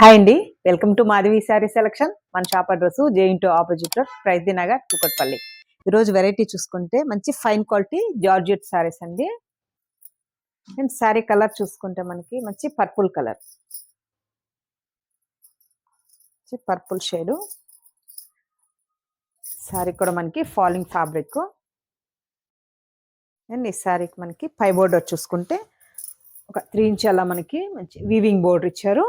Hi అండి. Welcome to Madhavi sari selection. మన shop address JNTU opposite road Preethi Nagar Kukatpally ఈరోజు variety చూసుకుంటే మంచి ఫైన్ క్వాలిటీ జార్జెట్ శారీస్ అండి. అండ్ శారీ కలర్ చూసుకుంటే మనకి మంచి purple colour. Purple shade. Sari కూడా మనకి ఫాలింగ్ ఫ్యాబ్రిక్. అండ్ ఈ శారీకి మనకి పై బోర్డర్ చూసుకుంటే ఒక త్రీ ఇంచ్ అలా మనకి మంచి వీవింగ్ బోర్డర్ ఇచ్చారు.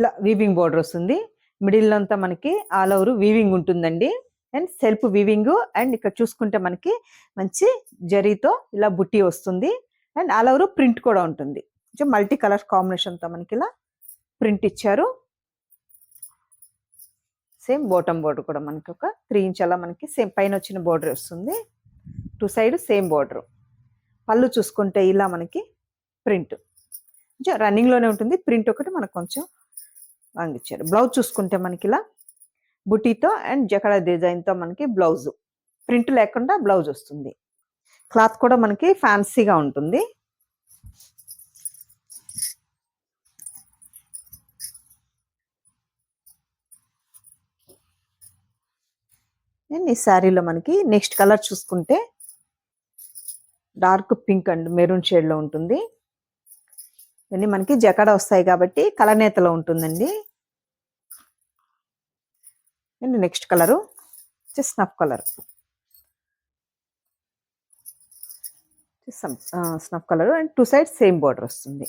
ఇలా వీవింగ్ బోర్డర్ వస్తుంది. మిడిల్ అంతా మనకి ఆల్ ఓవర్ వీవింగ్ ఉంటుందండి. అండ్ సెల్ఫ్ వీవింగ్ అండ్ ఇక్కడ చూసుకుంటే మనకి మంచి జరీతో ఇలా బుట్టి వస్తుంది. అండ్ ఆల్ ఓవర్ ప్రింట్ కూడా ఉంటుంది. కొంచెం మల్టీ కలర్ కాంబినేషన్తో మనకి ఇలా ప్రింట్ ఇచ్చారు. సేమ్ బోటమ్ బోర్డర్ కూడా మనకి ఒక త్రీ ఇంచ్ అలా మనకి సేమ్ పైన వచ్చిన బోర్డర్ వస్తుంది. టూ సైడ్ సేమ్ బోర్డర్ పళ్ళు చూసుకుంటే ఇలా మనకి ప్రింట్ కొంచెం రన్నింగ్లోనే ఉంటుంది. ప్రింట్ ఒకటి మనకు కొంచెం అందించారు. బ్లౌజ్ చూసుకుంటే మనకి ఇలా బుటీతో అండ్ జకడ డిజైన్తో మనకి బ్లౌజ్. ప్రింట్ లేకుండా బ్లౌజ్ వస్తుంది. క్లాత్ కూడా మనకి ఫ్యాన్సీగా ఉంటుంది. నేను ఈ శారీలో మనకి నెక్స్ట్ కలర్ చూసుకుంటే డార్క్ పింక్ అండ్ మెరూన్ షేడ్లో ఉంటుంది. ఇవన్నీ మనకి జకడ వస్తాయి కాబట్టి కలనేతలో ఉంటుందండి. And next colour snuff colour. Snuff colour and two sides same border వస్తుంది.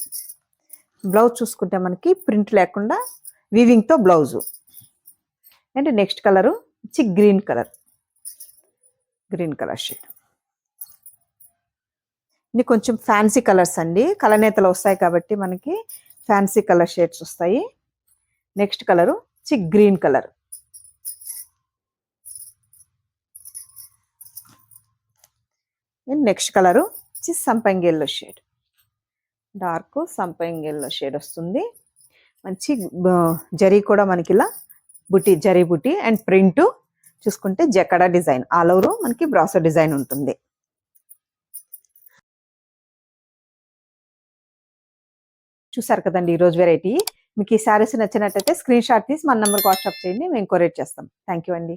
బ్లౌజ్ చూసుకుంటే మనకి ప్రింట్ లేకుండా వీవింగ్తో బ్లౌజు. అండ్ నెక్స్ట్ కలరు వచ్చి green colour. Green colour shade ఇది కొంచెం ఫ్యాన్సీ కలర్స్ అండి. కలనేతలు వస్తాయి కాబట్టి మనకి ఫ్యాన్సీ కలర్ షేడ్స్ వస్తాయి. నెక్స్ట్ కలరు చి గ్రీన్ కలర్ నెక్స్ట్ కలరు చి సంపంగి ఎల్లో షేడ్ డార్క్ సంపంగి ఎల్లో షేడ్ వస్తుంది. మంచి జరీ కూడా మనకి ఇలా బుట్టి జరీ బుట్టి అండ్ ప్రింట్ చూసుకుంటే జకడా డిజైన్. ఆల్ ఓవర్ మనకి బ్రాసో డిజైన్ ఉంటుంది. చూసారు కదండి ఈరోజు వెరైటీ మీకు ఈ శారీస్ నచ్చినట్టయితే స్క్రీన్ షాట్ తీసి మన నెంబర్కి వాట్సాప్ చేయండి మేము కొరేట్ చేస్తాం. థ్యాంక్ యూ అండి.